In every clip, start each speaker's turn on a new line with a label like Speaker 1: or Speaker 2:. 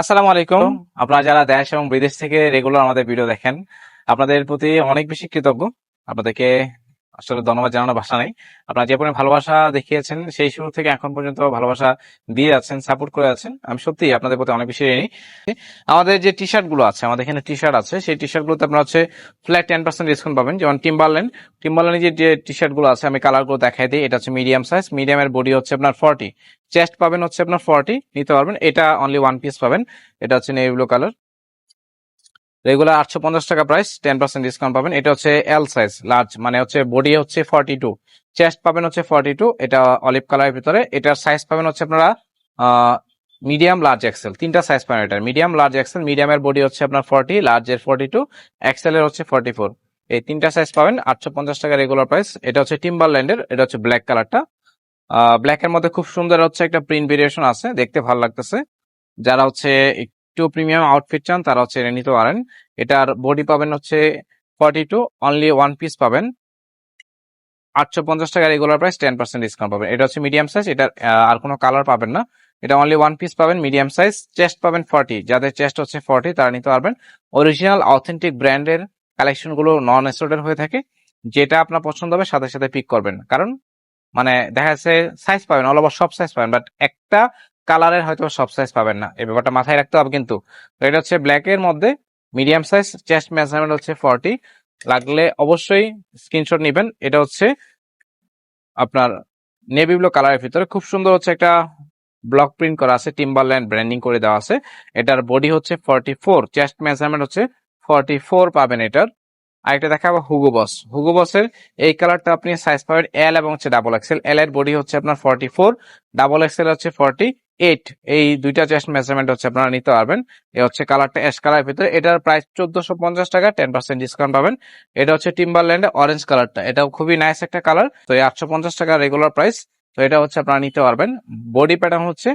Speaker 1: আসসালামু আলাইকুম। আপনারা যারা দেশ এবং বিদেশ থেকে রেগুলার আমাদের ভিডিও দেখেন আপনাদের প্রতি অনেক বেশি কৃতজ্ঞ। আপনাদেরকে আসলে ধন্যবাদ জানানোর ভাষা নেই। আপনারা যে পরিমাণ ভালোবাসা দেখিয়েছেন, সেই শুরু থেকে এখন পর্যন্ত ভালোবাসা দিয়ে যাচ্ছেন সাপোর্ট করে যাচ্ছেন আমি সত্যি আপনাদের প্রতি অনেক বেশি ঋণী। আমাদের যে টি শার্টগুলো আছে, আমাদের এখানে টি শার্ট আছে, সেই টি শার্ট গুলোতে আপনারা হচ্ছে ফ্ল্যাট টেন পার্সেন্ট ডিসকাউন্ট পাবেন। যেমন টিম্বারল্যান্ড টিম্বারল্যান্ডের যে টি শার্টগুলো আছে, আমি কালারগুলো দেখাই দিই, এটা হচ্ছে মিডিয়াম সাইজ মিডিয়ামের বডি হচ্ছে আপনার ফর্টি চেস্ট পাবেন হচ্ছে আপনার ফর্টি নিতে পারবেন, এটা অনলি ওয়ান পিস পাবেন, এটা হচ্ছে নেভি ব্লু কালার রেগুলার আটশো পঞ্চাশ টাকা প্রাইস টেন পার্সেন্ট ডিসকাউন্ট পাবেন। এটা হচ্ছে এল সাইজ লার্জ মানে হচ্ছে বডি হচ্ছে ফর্টি টু চেস্ট পাবেন হচ্ছে ফর্টি টু এটা অলিভ কালারের ভিতরে। এটার সাইজ পাবেন হচ্ছে আপনারা মিডিয়াম লার্জ এক্সেল তিনটা সাইজ পাবেন এটা মিডিয়াম লার্জ এক্সেল মিডিয়ামের বডি হচ্ছে আপনার ফর্টি লার্জের ফর্টি টু এক্সেলের হচ্ছে ফর্টি ফোর এই তিনটা সাইজ পাবেন, আটশো পঞ্চাশ টাকা রেগুলার প্রাইস এটা হচ্ছে টিম্বারল্যান্ডের এটা হচ্ছে ব্ল্যাক কালারটা ব্ল্যাক এর মধ্যে খুব সুন্দর হচ্ছে একটা প্রিন্ট ভেরিয়েশন আছে, দেখতে ভালো লাগতেছে। যারা হচ্ছে একটু প্রিমিয়াম আউটফিট চান তারা হচ্ছে এটা নিতে পারেন। এটার বডি পাবেন হচ্ছে forty two only one piece পাবেন। আটশো পঞ্চাশ টাকা regular price ten percent discount পাবেন। এটা হচ্ছে মিডিয়াম সাইজ আহ, আর কোনো কালার পাবেন না। এটা অনলি ওয়ান পিস পাবেন মিডিয়াম সাইজ চেস্ট পাবেন ফর্টি যাদের চেস্ট হচ্ছে ফর্টি তারা নিতে পারবেন। অরিজিনাল অথেন্টিক ব্র্যান্ডের কালেকশনগুলো নন স্টোরের হয়ে থাকে। যেটা আপনার পছন্দ হবে সাথে সাথে পিক করবেন। কারণ মানে দেখা যাচ্ছে সাইজ পাবেন অল ওভার সব সাইজ পাবেন। বাট একটা কালারের হয়তো সব সাইজ পাবেন না। এই ব্যাপারটা মাথায় রাখতে হবে কিন্তু। এটা হচ্ছে ব্ল্যাক এর মধ্যে মিডিয়াম সাইজ চেস্ট মেজারমেন্ট হচ্ছে ফর্টি লাগলে অবশ্যই স্ক্রিনশট নেবেন। এটা হচ্ছে আপনার নেভি ব্লু কালারের ভিতরে। খুব সুন্দর হচ্ছে একটা ব্লক প্রিন্ট করা আছে টিম্বারল্যান্ড ব্র্যান্ডিং করে দেওয়া আছে। এটার বডি হচ্ছে ফর্টি ফোর চেস্ট মেজারমেন্ট হচ্ছে ফর্টি ফোর পাবেন এটার। আরেকটা দেখাবো হুগো বস হুগো বসের এই কালারটা আপনি সাইজ পাবেন এল এবং হচ্ছে ডাবল এক্সেল এল এর বডি হচ্ছে আপনার ফর্টি ফোর ডাবল এক্সেল হচ্ছে ফর্টি এইট এই দুইটা চেস্ট মেজারমেন্ট হচ্ছে আপনারা নিতে পারবেন। এ হচ্ছে কালারটা অ্যাশ কালার ভিতরে। এটার প্রাইস চোদ্দশো পঞ্চাশ টাকা টেন পার্সেন্ট ডিসকাউন্ট পাবেন। এটা হচ্ছে টিম্বারল্যান্ড অরেঞ্জ কালারটা এটাও খুবই নাইস একটা কালার তো এই আটশো পঞ্চাশ টাকা রেগুলার প্রাইস তো এটা হচ্ছে আপনারা নিতে পারবেন। বডি প্যাটার্ন হচ্ছে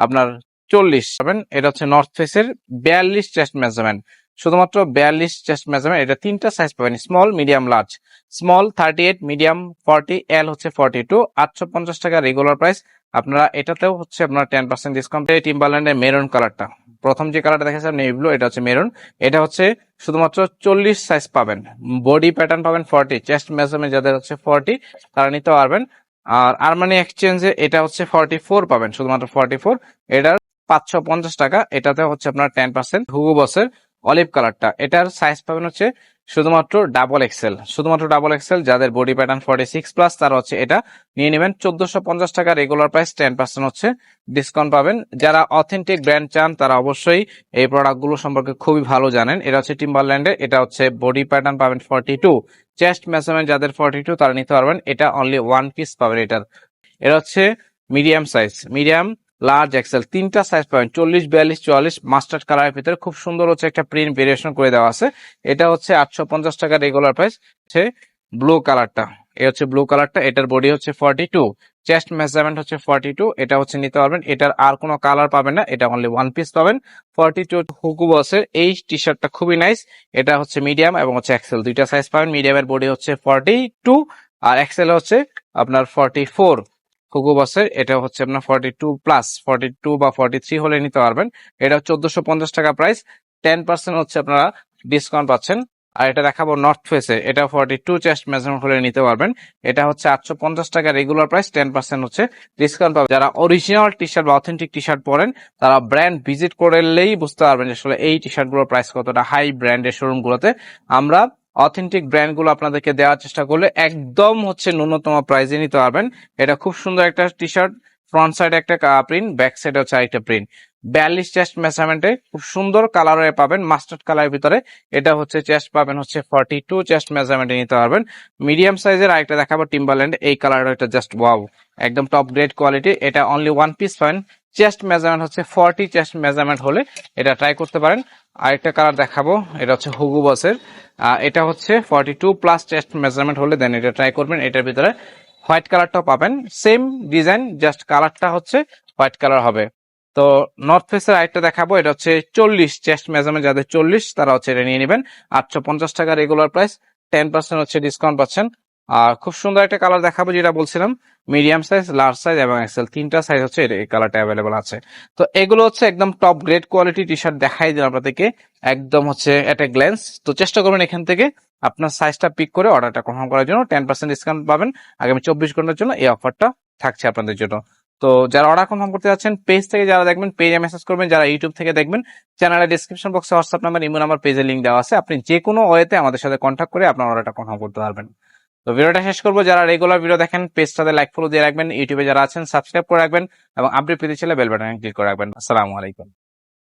Speaker 1: আপনার চল্লিশ, পাবেন। এটা হচ্ছে নর্থ ফেসের বিয়াল্লিশ চেস্ট মেজারমেন্ট শুধুমাত্র বিয়াল্লিশ চেস্ট মেজারমেন্ট এটা তিনটা সাইজ পাবেন। Small medium large small thirty eight medium forty L হচ্ছে ফর্টি টু আটশো পঞ্চাশ টাকা রেগুলার প্রাইস আপনারা এটাতেও হচ্ছে আপনার টেন পার্সেন্ট ডিসকাউন্ট এই টিম্বারল্যান্ডের মেরুন কালারটা প্রথম যে কালারটা দেখেছেন নেভি ব্লু এটা হচ্ছে মেরুন এটা হচ্ছে শুধুমাত্র চল্লিশ সাইজ পাবেন। বডি প্যাটার্ন পাবেন ফর্টি চেস্ট মেজারমেন্ট যাদের হচ্ছে ফর্টি তারা নিতে পারবেন। আর আরমানি এক্সচেঞ্জে এটা হচ্ছে ফর্টি ফোর পাবেন, শুধুমাত্র ফর্টি ফোর এটার পাঁচশো পঞ্চাশ টাকা। এটাতে হচ্ছে আপনার টেন পার্সেন্ট হুগু বসের অলিভ কালারটা। এটার সাইজ পাবেন হচ্ছে শুধুমাত্র ডাবল এক্সেল শুধুমাত্র ডাবল এক্সেল যাদের body pattern forty six plus তারা হচ্ছে এটা নিয়ে নেবেন। চোদ্দশো পঞ্চাশ টাকা রেগুলার প্রাইস টেন পার্সেন্ট হচ্ছে ডিসকাউন্ট পাবেন। যারা অথেন্টিক ব্র্যান্ড চান, তারা অবশ্যই এই প্রোডাক্টগুলো সম্পর্কে খুবই ভালো জানেন। এটা হচ্ছে টিম্বারল্যান্ডের এটা হচ্ছে বডি প্যাটার্ন পাবেন ফর্টি টু চেস্ট মেজারমেন্ট যাদের ফর্টি টু তারা নিতে পারবেন। এটা অনলি ওয়ান পিস পাবেন এটার। এটা হচ্ছে medium size medium large XL তিনটা সাইজ পাবেন চল্লিশ, বিয়াল্লিশ, চুয়াল্লিশ মাস্টার্ড কালারের ভিতরে খুব সুন্দর হচ্ছে একটা প্রিন্ট ভেরিয়েশন করে দেওয়া আছে। এটা হচ্ছে আটশো পঞ্চাশ টাকা রেগুলার প্রাইস হচ্ছে ব্লু কালারটা এই হচ্ছে ব্লু কালারটা এটার বডি হচ্ছে ফর্টি টু চেস্ট মেজারমেন্ট হচ্ছে ফর্টি টু এটা হচ্ছে নিতে পারবেন। এটার আর কোনো কালার পাবেন না, এটা অনলি ওয়ান পিস পাবেন। ফর্টি টু হুকু বসের এই টি শার্টটা খুবই নাইস এটা হচ্ছে মিডিয়াম এবং হচ্ছে এক্সেল দুইটা সাইজ পাবেন। মিডিয়ামের বডি হচ্ছে ফর্টি টু আর এক্সেল হচ্ছে আপনার ফর্টি ফোর হুগো বসের এটা হচ্ছে আপনার forty two plus forty two বা ফর্টি থ্রি হলে নিতে পারবেন। এটা চোদ্দশো পঞ্চাশ টাকা প্রাইস টেন পার্সেন্ট হচ্ছে আপনারা ডিসকাউন্ট পাচ্ছেন। আর এটা দেখাবো নর্থ ফেসে এটা ফর্টি টু চেস্ট মেজারমেন্ট হলে নিতে পারবেন। এটা হচ্ছে আটশো পঞ্চাশ টাকা রেগুলার প্রাইস টেন পার্সেন্ট হচ্ছে ডিসকাউন্ট পাবেন। যারা অরিজিনাল টি শার্ট বা অথেন্টিক টি শার্ট পরেন, তারা ব্র্যান্ড ভিজিট করলেই বুঝতে পারবেন যে আসলে এই টি শার্টগুলোর প্রাইস কতটা হাই ব্র্যান্ডের শোরুম গুলোতে। আমরা অথেন্টিক ব্র্যান্ডগুলো আপনাদেরকে দেওয়ার চেষ্টা করলে একদম হচ্ছে ন্যূনতম প্রাইসে নিতে পারবেন। এটা খুব সুন্দর একটা টি শার্ট ফ্রন্ট সাইডে একটা প্রিন্ট ব্যাক সাইডে হচ্ছে আরেকটা প্রিন্ট বিয়াল্লিশ চেস্ট মেজারমেন্টে খুব সুন্দর কালারে পাবেন মাস্টার্ড কালারের ভিতরে। এটা হচ্ছে চেস্ট পাবেন হচ্ছে ফর্টি টু চেস্ট মেজারমেন্টে নিতে পারবেন। মিডিয়াম সাইজের আরেকটা দেখাবো টিম্বারল্যান্ড এই কালার এটা জাস্ট ওয়াও একদম টপ গ্রেড কোয়ালিটি এটা অনলি ওয়ান পিস পাবেন। চেস্ট মেজারমেন্ট হচ্ছে ফর্টি চেস্ট মেজারমেন্ট হলে এটা ট্রাই করতে পারেন। আরেকটা কালার দেখাবো, এটা হচ্ছে হুগু বসের এটা হচ্ছে forty two plus chest measurement হলে দেন এটা ট্রাই করবেন, এটার ভিতরে হোয়াইট কালারটাও পাবেন। সেম ডিজাইন জাস্ট কালারটা হচ্ছে হোয়াইট কালার হবে। তো নর্থ ফেসের আরেকটা দেখাবো, এটা হচ্ছে চল্লিশ চেস্ট মেজারমেন্ট যাদের চল্লিশ তারা হচ্ছে এটা নিয়ে নেবেন। আটশো পঞ্চাশ টাকা রেগুলার প্রাইস টেন পার্সেন্ট হচ্ছে ডিসকাউন্ট পাচ্ছেন। আর খুব সুন্দর একটা কালার দেখাবো যেটা বলছিলাম। মিডিয়াম সাইজ লার্জ সাইজ এবং এক্সেল তিনটা সাইজ হচ্ছে এই কালারটা অ্যাভেলেবল আছে। তো এগুলো হচ্ছে একদম top grade quality T shirt দেখাই দিলাম আপনাদেরকে। একদম হচ্ছে একটা গ্ল্যান্স তো চেষ্টা করবেন এখান থেকে আপনার সাইজটা পিক করে অর্ডারটা কনফার্ম করার জন্য। টেন পার্সেন্ট ডিসকাউন্ট পাবেন আগামী চব্বিশ ঘণ্টার জন্য। এই অফারটা থাকছে আপনাদের জন্য। তো যারা অর্ডার কনফার্ম করতে যাচ্ছেন পেজ থেকে যারা দেখবেন পেজে মেসেজ করবেন। যারা ইউটিউব থেকে দেখবেন চ্যানেলের ডিসক্রিপশন বক্সে হোয়াটসঅ্যাপ নাম্বার ইমো নাম্বার পেজের লিঙ্ক দেওয়া আছে। আপনি যে কোনো ওয়েতে আমাদের সাথে কন্ট্যাক্ট করে আপনার অর্ডারটা কনফার্ম করতে পারবেন। তো ভিডিওটা শেষ করব। যারা রেগুলার ভিডিও দেখেন পেজটাতে লাইক ফলো দিয়ে রাখবেন। ইউটিউবে যারা আছেন সাবস্ক্রাইব করে রাখবেন এবং আপডেট পেতে চাইলে বেল বাটনে ক্লিক করে রাখবেন। আসসালামু আলাইকুম।